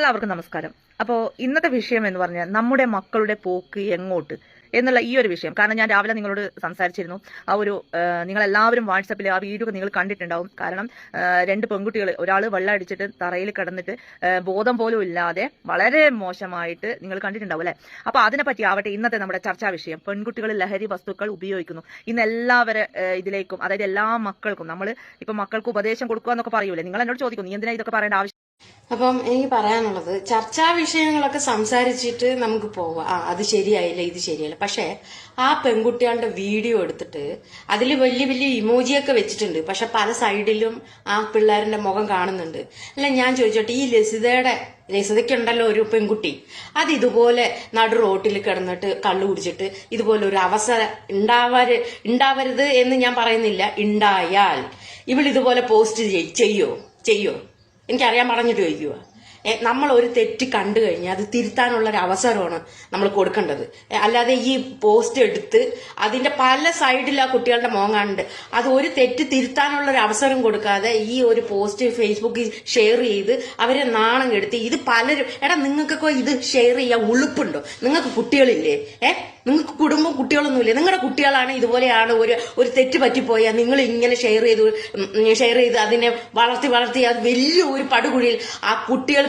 എല്ലാവർക്കും നമസ്കാരം. അപ്പോൾ ഇന്നത്തെ വിഷയം എന്ന് പറഞ്ഞാൽ നമ്മുടെ മക്കളുടെ പോക്ക് എങ്ങോട്ട് എന്നുള്ള ഈ ഒരു വിഷയം. കാരണം ഞാൻ രാവിലെ നിങ്ങളോട് സംസാരിച്ചിരുന്നു. ആ ഒരു നിങ്ങൾ എല്ലാവരും വാട്സപ്പിൽ ആ വീഡിയോ നിങ്ങൾ കണ്ടിട്ടുണ്ടാവും. കാരണം രണ്ട് പെൺകുട്ടികൾ ഒരാൾ വെള്ളം അടിച്ചിട്ട് തറയിൽ കിടന്നിട്ട് ബോധം പോലും ഇല്ലാതെ വളരെ മോശമായിട്ട് നിങ്ങൾ കണ്ടിട്ടുണ്ടാവും അല്ലെ? അപ്പൊ അതിനെ പറ്റി ആവട്ടെ ഇന്നത്തെ നമ്മുടെ ചർച്ചാ വിഷയം. പെൺകുട്ടികൾ ലഹരി വസ്തുക്കൾ ഉപയോഗിക്കുന്നു. ഇന്ന് എല്ലാവരെ ഇതിലേക്കും അതായത് എല്ലാ മക്കൾക്കും നമ്മൾ ഇപ്പൊ മക്കൾക്ക് ഉപദേശം കൊടുക്കുക എന്നൊക്കെ പറയൂലേ? നിങ്ങൾ എന്നോട് ചോദിക്കും നീ എന്തിനാ ഇതൊക്കെ പറയേണ്ട ആവശ്യം അപ്പം എനിക്ക് പറയാനുള്ളത് ചർച്ചാ വിഷയങ്ങളൊക്കെ സംസാരിച്ചിട്ട് നമുക്ക് പോവാം. ആ അത് ശരിയായില്ല ഇത് ശരിയായില്ല. പക്ഷേ ആ പെൺകുട്ടികളുടെ വീഡിയോ എടുത്തിട്ട് അതിൽ വലിയ വലിയ ഇമോജിയൊക്കെ വെച്ചിട്ടുണ്ട്. പക്ഷെ പല സൈഡിലും ആ പിള്ളേരുടെ മുഖം കാണുന്നുണ്ട്. അല്ല ഞാൻ ചോദിച്ചോട്ടെ ഈ ലസിതയുടെ ലസിതയ്ക്കുണ്ടല്ലോ ഒരു പെൺകുട്ടി. അത് ഇതുപോലെ നടു റോട്ടിൽ കിടന്നിട്ട് കള്ളു കുടിച്ചിട്ട് ഇതുപോലെ ഒരു അവസരം ഉണ്ടാവരു ഉണ്ടാവരുത് എന്ന് ഞാൻ പറയുന്നില്ല. ഉണ്ടായാൽ ഇവൾ ഇതുപോലെ പോസ്റ്റ് ചെയ്- ചെയ്യോ? ചെയ്യോ? എനിക്കറിയാൻ പറഞ്ഞിട്ട് ചോദിക്കുക നമ്മൾ ഒരു തെറ്റ് കണ്ടു കഴിഞ്ഞാൽ അത് തിരുത്താനുള്ള ഒരു അവസരമാണ് നമ്മൾ കൊടുക്കേണ്ടത്. അല്ലാതെ ഈ പോസ്റ്റ് എടുത്ത് അതിന്റെ പല സൈഡിൽ ആ കുട്ടികളുടെ മോങ്ങാണ്ട് അത് ഒരു തെറ്റ് തിരുത്താനുള്ള ഒരു അവസരം കൊടുക്കാതെ ഈ ഒരു പോസ്റ്റ് ഫേസ്ബുക്കിൽ ഷെയർ ചെയ്ത് അവരെ നാണം കെടുത്തി ഇത് പലരും എടാ നിങ്ങൾക്കൊക്കെ ഇത് ഷെയർ ചെയ്യാൻ ഉളുപ്പുണ്ടോ? നിങ്ങൾക്ക് കുട്ടികളില്ലേ? ഏ നിങ്ങൾക്ക് കുടുംബം കുട്ടികളൊന്നുമില്ലേ? നിങ്ങളുടെ കുട്ടികളാണ് ഇതുപോലെയാണ് ഒരു ഒരു തെറ്റ് പറ്റിപ്പോയാൽ നിങ്ങൾ ഇങ്ങനെ ഷെയർ ചെയ്ത് ഷെയർ ചെയ്ത് അതിനെ വളർത്തി വളർത്തി അത് വലിയ ഒരു പടുകുഴിയിൽ ആ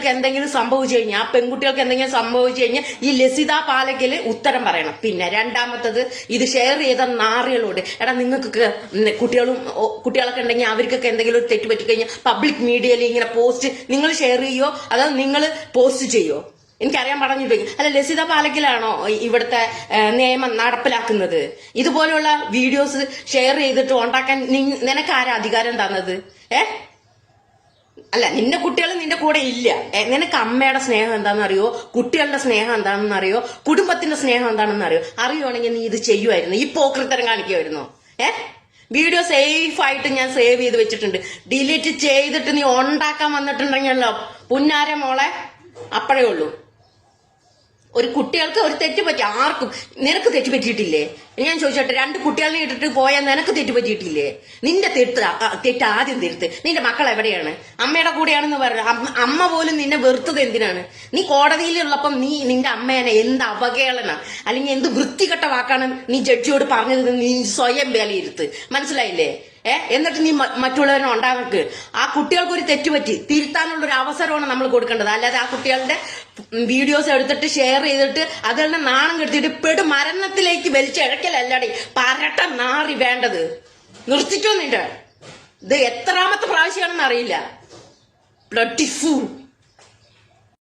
കുട്ടികൾക്ക് എന്തെങ്കിലും സംഭവിച്ചു കഴിഞ്ഞാൽ ആ പെൺകുട്ടികൾക്ക് എന്തെങ്കിലും സംഭവിച്ചു കഴിഞ്ഞാൽ ഈ ലസിത പാലക്കൽ ഉത്തരം പറയണം. പിന്നെ രണ്ടാമത്തത് ഇത് ഷെയർ ചെയ്ത നാറികളോട് എടാ നിങ്ങൾക്ക് കുട്ടികളും കുട്ടികളൊക്കെ ഉണ്ടെങ്കിൽ അവർക്കൊക്കെ എന്തെങ്കിലും ഒരു തെറ്റ് പറ്റി കഴിഞ്ഞാൽ പബ്ലിക് മീഡിയയിൽ ഇങ്ങനെ പോസ്റ്റ് നിങ്ങൾ ഷെയർ ചെയ്യോ? അതോ നിങ്ങൾ പോസ്റ്റ് ചെയ്യോ? എനിക്കറിയാൻ പറഞ്ഞു അല്ല ലസിത പാലക്കിലാണോ ഇവിടുത്തെ നിയമം നടപ്പിലാക്കുന്നത്? ഇതുപോലെയുള്ള വീഡിയോസ് ഷെയർ ചെയ്തിട്ട് ഉണ്ടാക്കാൻ നിനക്ക് നിനക്കാരാ അധികാരം തന്നത്? ഏ? അല്ല നിന്റെ കുട്ടികൾ നിന്റെ കൂടെ ഇല്ല. നിനക്ക് അമ്മയുടെ സ്നേഹം എന്താണെന്ന് അറിയോ കുട്ടികളുടെ സ്നേഹം എന്താണെന്ന് അറിയോ കുടുംബത്തിന്റെ സ്നേഹം എന്താണെന്ന് അറിയോ അറിയുവാണെങ്കിൽ നീ ഇത് ചെയ്യുമായിരുന്നു ഈ പോക്രിത്തരം കാണിക്കുമായിരുന്നു ഏ? വീഡിയോ സേഫ് ആയിട്ട് ഞാൻ സേവ് ചെയ്ത് വെച്ചിട്ടുണ്ട്. ഡിലീറ്റ് ചെയ്തിട്ട് നീ ഉണ്ടാക്കാൻ വന്നിട്ടുണ്ടെങ്കിലോ? പുന്നാര മോളെ അപ്പോഴേ ഉള്ളൂ. ഒരു കുട്ടികൾക്ക് ഒരു തെറ്റ് പറ്റി ആർക്കും? നിനക്ക് തെറ്റ് പറ്റിയിട്ടില്ലേ? ഞാൻ ചോദിച്ചോട്ടെ രണ്ട് കുട്ടികളെ ഇട്ടിട്ട് പോയാൽ നിനക്ക് തെറ്റ് പറ്റിയിട്ടില്ലേ? നിന്റെ തെറ്റ് തെറ്റ് ആദ്യം തിരുത്ത്. നിന്റെ മക്കൾ എവിടെയാണ്? അമ്മയുടെ കൂടെയാണെന്ന് പറഞ്ഞു. അമ്മ- പോലും നിന്നെ വെറുത്തത് എന്തിനാണ്? നീ കോടതിയിലുള്ളപ്പം നീ നിന്റെ അമ്മേനെ എന്ത് അവഹേളന അല്ലെങ്കിൽ എന്ത് വൃത്തികെട്ട വാക്കാണ് നീ ജഡ്ജിയോട് പറഞ്ഞത് നീ സ്വയം വിലയിരുത്ത്. മനസ്സിലായില്ലേ? ഏ? എന്നിട്ട് നീ മറ്റുള്ളവരെ ഉണ്ടാവർക്ക് ആ കുട്ടികൾക്ക് ഒരു തെറ്റുപറ്റി തിരുത്താനുള്ള ഒരു അവസരമാണ് നമ്മൾ കൊടുക്കേണ്ടത്. അല്ലാതെ ആ കുട്ടികളുടെ വീഡിയോസ് എടുത്തിട്ട് ഷെയർ ചെയ്തിട്ട് അതുകൊണ്ട് നാണം കെടുത്തിട്ട് പെടു. മരണത്തിലേക്ക് വലിച്ചിഴക്കലല്ലടി പരട്ട നാറി വേണ്ടത്. നിർത്തിക്കോ നിന്റെ? ഇത് എത്രാമത്തെ പ്രാവശ്യമാണെന്ന് അറിയില്ല. Bloody fool